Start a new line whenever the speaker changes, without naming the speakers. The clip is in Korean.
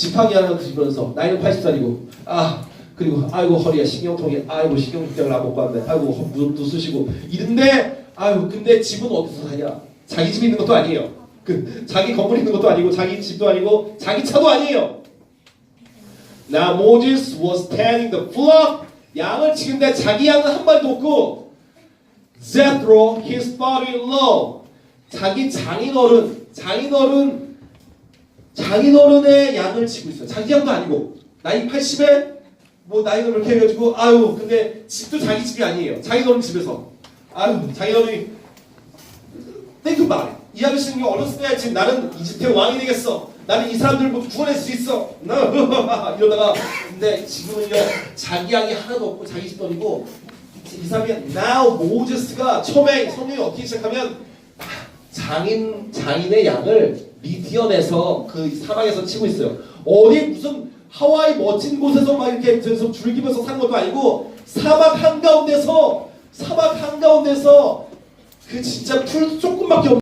지팡이 하나 드시면서 나이는 80살이고 아 그리고 아이고 허리야 신경통이 아이고 신경증을 안 먹고 왔네. 아이고 허- 무릎도 쑤시고. 이런데 아유 근데 집은 어디서 사냐? 자기 집이 있는 것도 아니에요. 그 자기 건물 있는 것도 아니고 자기 집도 아니고 자기 차도 아니에요. Now Moses was tending the flock 양을 치는데 자기 양은 한 마리도 없고 Jethro his father-in-law 자기 장인어른 장인어른 장인어른의 양을 치고 있어요. 자기 양도 아니고 나이 80에 뭐 나이가 그렇게 해가지고 아유 근데 집도 자기 집이 아니에요. 장인어른 집에서 아유 장인어른이 about it. 이 아저씨는 어렸을 때 지금 나는 이집트의 왕이 되겠어. 나는 이 사람들을 모두 구원할 수 있어. 이러다가 근데 지금은요 자기 양이 하나도 없고 자기 아니고 이 사람이 now 모제스가 처음에 성경이 어떻게 시작하면 장인 장인의 양을 미디언에서 그 사막에서 치고 있어요. 어디 무슨 하와이 멋진 곳에서 막 이렇게 저기서 즐기면서 사는 것도 아니고 사막 한 가운데서 사막 한 가운데서 그 진짜 풀 조금밖에 없는